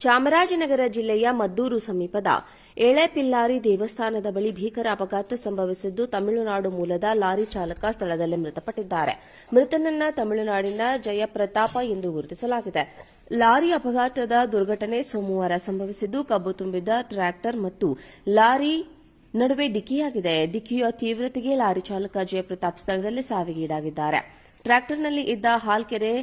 ಚಾಮರಾಜನಗರ ಜಿಲ್ಲೆಯ ಮದ್ದೂರು ಸಮೀಪದ ಎಳೆಪಿಲ್ಲಾರಿ ದೇವಸ್ಥಾನದ ಬಳಿ ಭೀಕರ ಅಪಘಾತ ಸಂಭವಿಸಿದ್ದು ತಮಿಳುನಾಡು ಮೂಲದ ಲಾರಿ ಚಾಲಕ ಸ್ಥಳದಲ್ಲೇ ಮೃತಪಟ್ಟಿದ್ದಾರೆ. ಮೃತನನ್ನ ತಮಿಳುನಾಡಿನ ಜಯಪ್ರತಾಪ ಎಂದು ಗುರುತಿಸಲಾಗಿದೆ. ಲಾರಿ ಅಪಘಾತದ ದುರ್ಘಟನೆ ಸೋಮವಾರ ಸಂಭವಿಸಿದ್ದು ಕಬ್ಬು ತುಂಬಿದ ಟ್ರ್ಯಾಕ್ಟರ್ ಮತ್ತು ಲಾರಿ ನಡುವೆ ಡಿಕ್ಕಿಯಾಗಿದೆ. ಡಿಕ್ಕಿಯ ತೀವ್ರತೆಗೆ ಲಾರಿ ಚಾಲಕ ಜಯಪ್ರತಾಪ್ ಸ್ಥಳದಲ್ಲಿ ಸಾವಿಗೀಡಾಗಿದ್ದಾರೆ. ಟ್ರ್ಯಾಕ್ಟರ್ನಲ್ಲಿ ಇದ್ದ ಹಾಲ್ಕೆರೆ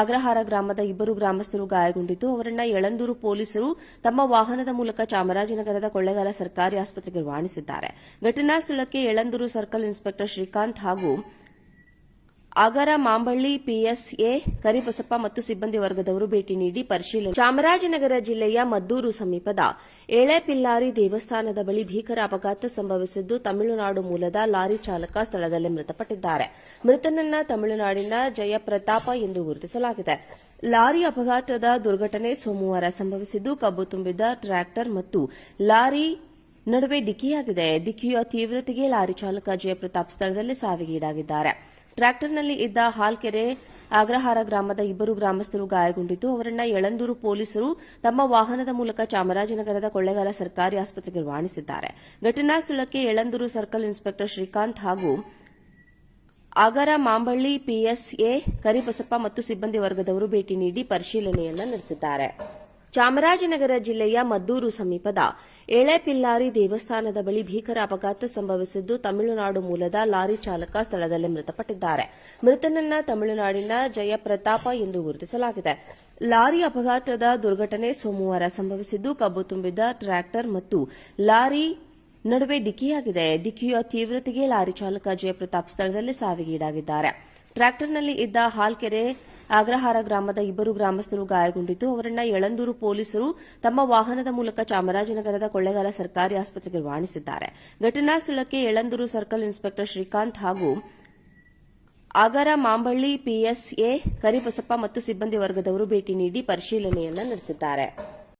ಅಗ್ರಹಾರ ಗ್ರಾಮದ ಇಬ್ಬರು ಗ್ರಾಮಸ್ಥರು ಗಾಯಗೊಂಡಿದ್ದು, ಅವರನ್ನ ಯಳಂದೂರು ಪೊಲೀಸರು ತಮ್ಮ ವಾಹನದ ಮೂಲಕ ಚಾಮರಾಜನಗರದ ಕೊಳ್ಳೆಗಾಲ ಸರ್ಕಾರಿ ಆಸ್ಪತ್ರೆಗೆ ರವಾನಿಸಿದ್ದಾರೆ. ಘಟನಾ ಸ್ಥಳಕ್ಕೆ ಯಳಂದೂರು ಸರ್ಕಲ್ ಇನ್ಸ್ಪೆಕ್ಟರ್ ಶ್ರೀಕಾಂತ್ ಹಾಗೂ ಆಗರ ಮಾಂಬಳ್ಳಿ ಪಿಎಸ್ಎ, ಕರಿಬಸಪ್ಪ ಮತ್ತು ಸಿಬ್ಬಂದಿ ವರ್ಗದವರು ಭೇಟಿ ನೀಡಿ ಪರಿಶೀಲನೆ. ಚಾಮರಾಜನಗರ ಜಿಲ್ಲೆಯ ಮದ್ದೂರು ಸಮೀಪದ ಎಳೆಪಿಲ್ಲಾರಿ ದೇವಸ್ಥಾನದ ಬಳಿ ಭೀಕರ ಅಪಘಾತ ಸಂಭವಿಸಿದ್ದು ತಮಿಳುನಾಡು ಮೂಲದ ಲಾರಿ ಚಾಲಕ ಸ್ಥಳದಲ್ಲೇ ಮೃತಪಟ್ಟಿದ್ದಾರೆ. ಮೃತನನ್ನ ತಮಿಳುನಾಡಿನ ಜಯಪ್ರತಾಪ ಎಂದು ಗುರುತಿಸಲಾಗಿದೆ. ಲಾರಿ ಅಪಘಾತದ ದುರ್ಘಟನೆ ಸೋಮವಾರ ಸಂಭವಿಸಿದ್ದು ಕಬ್ಬು ತುಂಬಿದ ಟ್ರ್ಯಾಕ್ಟರ್ ಮತ್ತು ಲಾರಿ ನಡುವೆ ಡಿಕ್ಕಿಯಾಗಿದೆ. ಡಿಕ್ಕಿಯ ತೀವ್ರತೆಗೆ ಲಾರಿ ಚಾಲಕ ಜಯಪ್ರತಾಪ್ ಸ್ಥಳದಲ್ಲಿ ಸಾವಿಗೀಡಾಗಿದ್ದಾರೆ. ಟ್ರ್ಯಾಕ್ಟರ್ನಲ್ಲಿ ಇದ್ದ ಹಾಲ್ಕೆರೆ ಆಗ್ರಹಾರ ಗ್ರಾಮದ ಇಬ್ಬರು ಗ್ರಾಮಸ್ಥರು ಗಾಯಗೊಂಡಿದ್ದು, ಅವರನ್ನು ಯಳಂದೂರು ಪೊಲೀಸರು ತಮ್ಮ ವಾಹನದ ಮೂಲಕ ಚಾಮರಾಜನಗರದ ಕೊಳ್ಳೆಗಾಲ ಸರ್ಕಾರಿ ಆಸ್ಪತ್ರೆಗೆ ರವಾನಿಸಿದ್ದಾರೆ. ಘಟನಾ ಸ್ಥಳಕ್ಕೆ ಯಳಂದೂರು ಸರ್ಕಲ್ ಇನ್ಸ್ಪೆಕ್ಟರ್ ಶ್ರೀಕಾಂತ್ ಹಾಗೂ ಆಗರ ಮಾಂಬಳ್ಳಿ ಪಿಎಸ್ಎ ಕರಿಬಸಪ್ಪ ಮತ್ತು ಸಿಬ್ಬಂದಿ ವರ್ಗದವರು ಭೇಟಿ ನೀಡಿ ಪರಿಶೀಲನೆಯನ್ನು ನಡೆಸಿದ್ದಾರೆ. ಚಾಮರಾಜನಗರ ಜಿಲ್ಲೆಯ ಮದ್ದೂರು ಸಮೀಪದ ಎಳೆಪಿಲ್ಲಾರಿ ದೇವಸ್ಥಾನದ ಬಳಿ ಭೀಕರ ಅಪಘಾತ ಸಂಭವಿಸಿದ್ದು ತಮಿಳುನಾಡು ಮೂಲದ ಲಾರಿ ಚಾಲಕ ಸ್ಥಳದಲ್ಲೇ ಮೃತಪಟ್ಟಿದ್ದಾರೆ. ಮೃತನನ್ನ ತಮಿಳುನಾಡಿನ ಜಯಪ್ರತಾಪ ಎಂದು ಗುರುತಿಸಲಾಗಿದೆ. ಲಾರಿ ಅಪಘಾತದ ದುರ್ಘಟನೆ ಸೋಮವಾರ ಸಂಭವಿಸಿದ್ದು ಕಬ್ಬು ತುಂಬಿದ ಟ್ರ್ಯಾಕ್ಟರ್ ಮತ್ತು ಲಾರಿ ನಡುವೆ ಡಿಕ್ಕಿಯಾಗಿದೆ. ಡಿಕ್ಕಿಯ ತೀವ್ರತೆಗೆ ಲಾರಿ ಚಾಲಕ ಜಯಪ್ರತಾಪ್ ಸ್ಥಳದಲ್ಲಿ ಸಾವಿಗೀಡಾಗಿದ್ದಾರೆ. ಟ್ರ್ಯಾಕ್ಟರ್ನಲ್ಲಿ ಇದ್ದ ಹಾಲ್ಕೆರೆ ಅಗ್ರಹಾರ ಗ್ರಾಮದ ಇಬ್ಬರು ಗ್ರಾಮಸ್ಥರು ಗಾಯಗೊಂಡಿದ್ದು, ಅವರನ್ನ ಯಳಂದೂರು ಪೊಲೀಸರು ತಮ್ಮ ವಾಹನದ ಮೂಲಕ ಚಾಮರಾಜನಗರದ ಕೊಳ್ಳೆಗಾಲ ಸರ್ಕಾರಿ ಆಸ್ಪತ್ರೆಗೆ ರವಾನಿಸಿದ್ದಾರೆ. ಘಟನಾ ಸ್ಥಳಕ್ಕೆ ಯಳಂದೂರು ಸರ್ಕಲ್ ಇನ್ಸ್ಪೆಕ್ಟರ್ ಶ್ರೀಕಾಂತ್ ಹಾಗೂ ಆಗರ ಮಾಂಬಳ್ಳಿ ಪಿಎಸ್ಎ, ಕರಿಬಸಪ್ಪ ಮತ್ತು ಸಿಬ್ಬಂದಿ ವರ್ಗದವರು ಭೇಟಿ ನೀಡಿ ಪರಿಶೀಲನೆಯನ್ನು ನಡೆಸಿದ್ದಾರೆ.